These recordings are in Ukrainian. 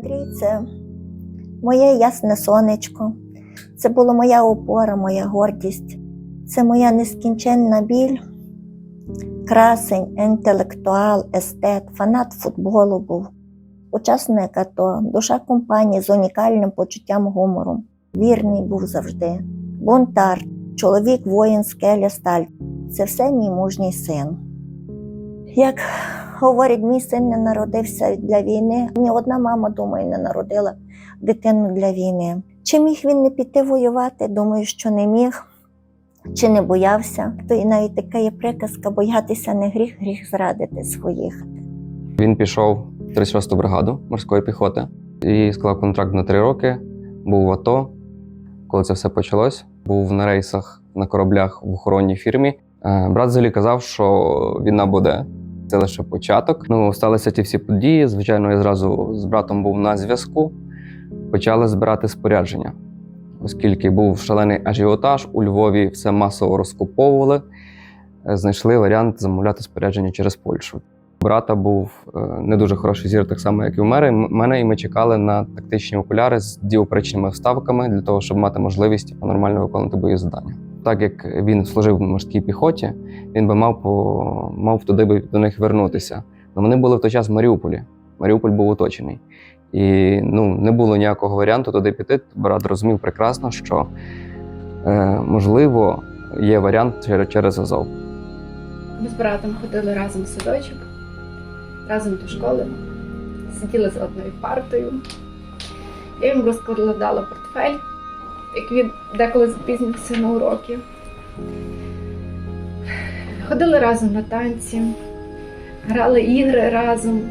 Андрій це моє ясне сонечко. Це була моя опора, моя гордість. Це моя нескінченна біль. Красень, інтелектуал, естет, фанат футболу був. Учасник АТО, душа компанії з унікальним почуттям гумору. Вірний був завжди. Бунтар, чоловік воїн скеля сталь. Це все мій мужній син. Як говорять, мій син не народився для війни. Ні одна мама, думаю, не народила дитину для війни. Чи міг він не піти воювати? Думаю, що не міг, чи не боявся. То і навіть така є приказка: боятися не гріх, гріх зрадити своїх. Він пішов в 36-ту бригаду морської піхоти і склав контракт на три роки. Був в АТО. Коли це все почалось, був на рейсах на кораблях в охоронній фірмі. Е, Брат взагалі казав, що війна буде. Це лише початок. Ну, сталися ті всі події. Звичайно, я зразу з братом був на зв'язку. Почали збирати спорядження, оскільки був шалений ажіотаж, у Львові все масово розкуповували. Е, Знайшли варіант замовляти спорядження через Польщу. Брата був е, не дуже хороший зір, так само, як і у мене. І ми чекали на тактичні окуляри з діопричними вставками для того, щоб мати можливість нормально виконувати бої завдання. Так як він служив в морській піхоті, він би мав по мав туди би до них вернутися. Але вони були в той час в Маріуполі. Маріуполь був оточений. І ну, не було ніякого варіанту туди піти. Брат розумів прекрасно, що е, можливо є варіант через, через Азов. Ми з братом ходили разом в садочок, разом до школи, сиділи за одною партою. Я йому розкладала портфель, як він деколи запізнився на уроки. Ходили разом на танці, грали ігри разом,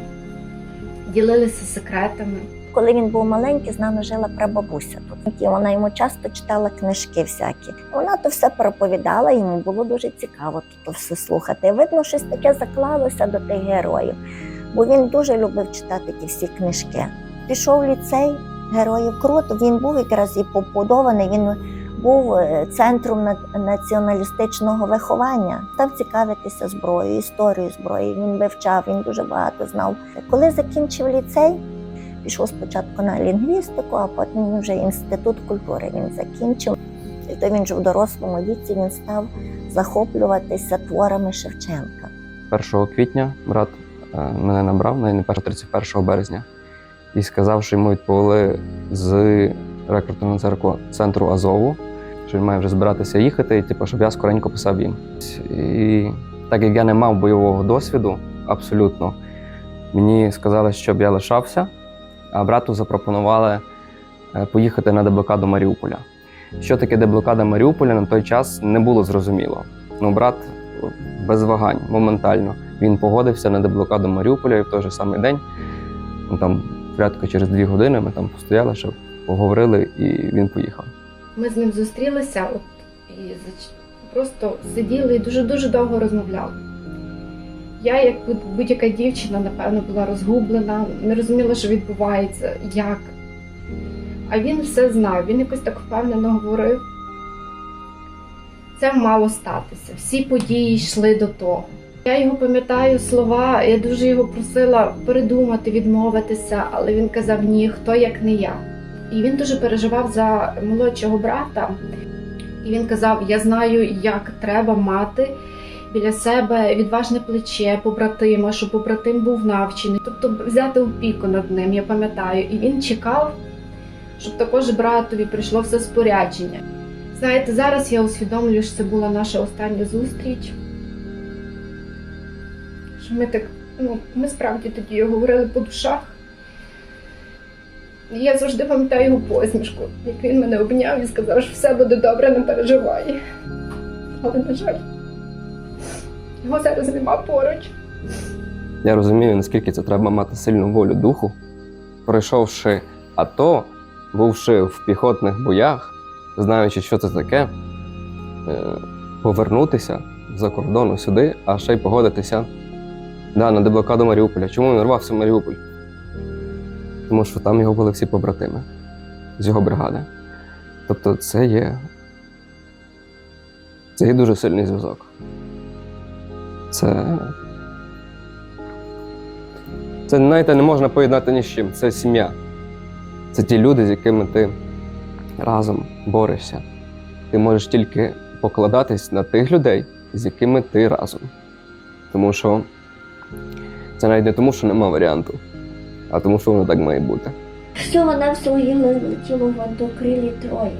ділилися секретами. Коли він був маленький, з нами жила прабабуся тут. Вона йому часто читала книжки всякі. Вона то все проповідала, йому було дуже цікаво то все слухати. Видно, щось таке заклалося до тих героїв, бо він дуже любив читати ті всі книжки. Пішов в ліцей героїв круто. Він був якраз і побудований. Він був е, центром націоналістичного виховання. Став цікавитися зброєю, історією зброї. Він вивчав, він дуже багато знав. Коли закінчив ліцей, пішов спочатку на лінгвістику, а потім вже інститут культури він закінчив. І то він вже в дорослому віці він став захоплюватися творами Шевченка. 1 квітня брат е, мене набрав, не 1, 31 березня, і сказав, що йому відповіли з рекрутного церкву центру Азову, що він має вже збиратися їхати, і типу, щоб я скоренько писав їм. І так як я не мав бойового досвіду, абсолютно, мені сказали, щоб я лишався, а брату запропонували е, поїхати на деблокаду Маріуполя. Що таке деблокада Маріуполя на той час не було зрозуміло. Ну, брат без вагань, моментально. Він погодився на деблокаду Маріуполя і в той же самий день. Ну, там порядку через дві години ми там постояли, щоб поговорили, і він поїхав. Ми з ним зустрілися от, і просто сиділи і дуже-дуже довго розмовляли. Я, як будь-яка дівчина, напевно, була розгублена, не розуміла, що відбувається, як. А він все знав, він якось так впевнено говорив. Це мало статися. Всі події йшли до того. Я його пам'ятаю слова, я дуже його просила передумати, відмовитися, але він казав ні, хто як не я. І він дуже переживав за молодшого брата. І він казав: Я знаю, як треба мати біля себе відважне плече побратима, щоб побратим був навчений, тобто взяти опіку над ним, я пам'ятаю. І він чекав, щоб також братові прийшло все спорядження. Знаєте, зараз я усвідомлюю, що це була наша остання зустріч. Ми так, ну, ми справді тоді говорили по душах. І Я завжди пам'ятаю його посмішку, як він мене обняв і сказав, що все буде добре, не переживай. Але, на жаль, його зараз нема поруч. Я розумію, наскільки це треба мати сильну волю духу. Пройшовши АТО, бувши в піхотних боях, знаючи, що це таке, е, повернутися за кордону сюди, а ще й погодитися да, на деблокаду Маріуполя. Чому він рвався в Маріуполь? Тому що там його були всі побратими з його бригади. Тобто це є. Це є дуже сильний зв'язок. Це. Це, знаєте, не можна поєднати ні з чим. Це сім'я. Це ті люди, з якими ти разом борешся. Ти можеш тільки покладатись на тих людей, з якими ти разом. Тому що це навіть не тому, що нема варіанту, а тому, що воно так має бути. Всього на всього їх летіло в антокрилі троє.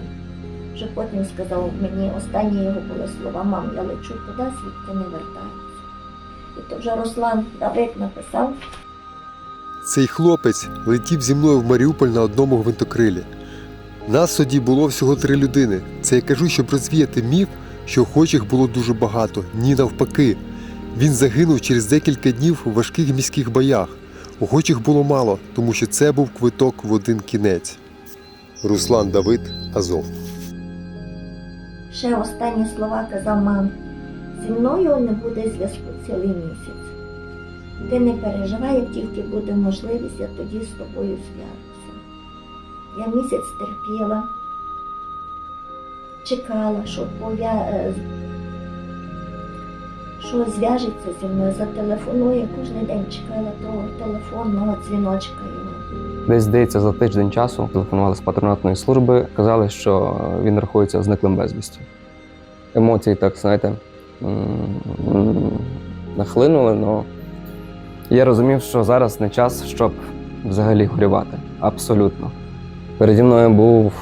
Вже потім сказав мені, останні його були слова, мам, я лечу туди, звідки не вертаюся. І то вже Руслан Давид написав, Цей хлопець летів зі мною в Маріуполь на одному гвинтокрилі. Нас тоді було всього три людини. Це я кажу, щоб розвіяти міф, що охочих було дуже багато. Ні, навпаки. Він загинув через декілька днів у важких міських боях. Охочих було мало, тому що це був квиток в один кінець. Руслан Давид Азов. ще останні слова казав мам, зі мною не буде зв'язку цілий місяць. Ти не переживай, як тільки буде можливість, я тоді з тобою зв'яжуся. Я місяць терпіла, чекала, що пов'я... е, що зв'яжеться зі мною, зателефонує, кожен день чекала того телефонного дзвіночка його. Десь здається, за тиждень часу телефонували з патронатної служби, казали, що він рахується зниклим безвісті. Емоції, так знаєте, нахлинули, але я розумів, що зараз не час, щоб взагалі горювати. Абсолютно. Переді мною був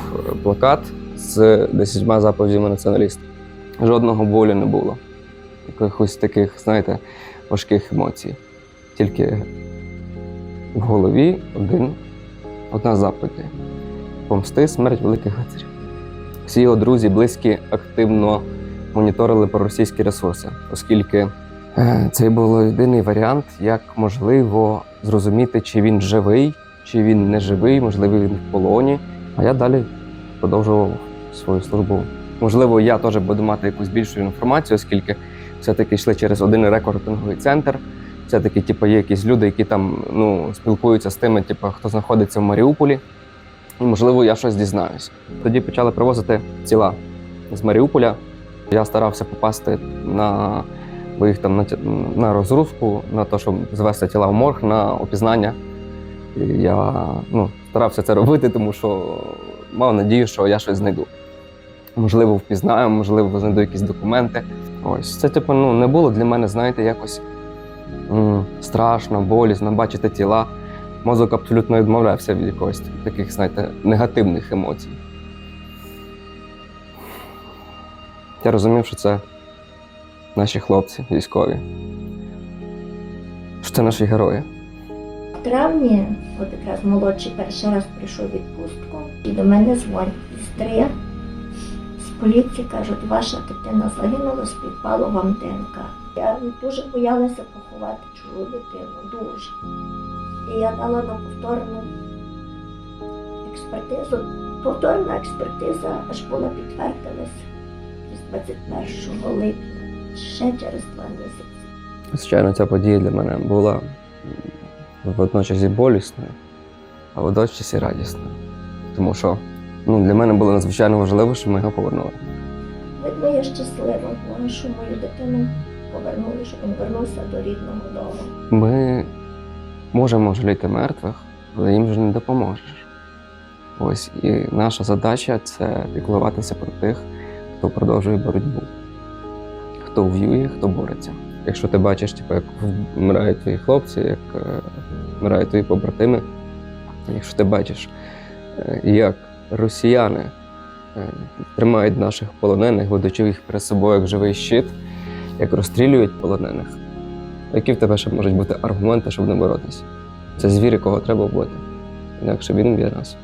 плакат з десятьма заповідями націоналістів. Жодного болю не було. Якихось таких, знаєте, важких емоцій. Тільки в голові один, одна заповідь. Помсти смерть великих лицарів. Всі його друзі, близькі активно моніторили проросійські ресурси, оскільки е, це був єдиний варіант, як можливо зрозуміти, чи він живий, чи він не живий, можливо, він в полоні. А я далі продовжував свою службу. Можливо, я теж буду мати якусь більшу інформацію, оскільки все-таки йшли через один рекординговий центр. Все-таки, типу, є якісь люди, які там ну, спілкуються з тими, типу, хто знаходиться в Маріуполі. І, можливо, я щось дізнаюсь. Тоді почали привозити тіла з Маріуполя. Я старався попасти на бо їх там на, на розгрузку, на те, щоб звести тіла в морг, на опізнання. І я ну, старався це робити, тому що мав надію, що я щось знайду. Можливо, впізнаю, можливо, знайду якісь документи. Ось це, типу, ну, не було для мене, знаєте, якось м, страшно, болісно бачити тіла. Мозок абсолютно відмовлявся від якогось таких, знаєте, негативних емоцій. Я розумів, що це наші хлопці військові. Що це наші герої. В травні, от якраз молодший перший раз прийшов відпустку, і до мене дзвонять сестри поліції кажуть, ваша дитина загинула, співпало вам ДНК. Я дуже боялася поховати чужу дитину, дуже. І я дала на повторну експертизу. Повторна експертиза аж була підтвердилася з 21 липня, ще через два місяці. Звичайно, ця подія для мене була водночас і болісною, а водночас і радісною. Тому що ну, для мене було надзвичайно важливо, що ми його повернули. Видно, я щаслива, що мою дитину повернули, щоб він вернувся до рідного дому. Ми можемо жаліти мертвих, але їм вже не допоможеш. Ось і наша задача це піклуватися про тих, хто продовжує боротьбу, хто воює, хто бореться. Якщо ти бачиш, типу, як вмирають твої хлопці, як е, вмирають твої побратими, якщо ти бачиш, е, як росіяни е, тримають наших полонених, ведучи їх перед собою як живий щит, як розстрілюють полонених. Які в тебе ще можуть бути аргументи, щоб не боротися? Це звір, якого треба бути, Інакше він б'є нас.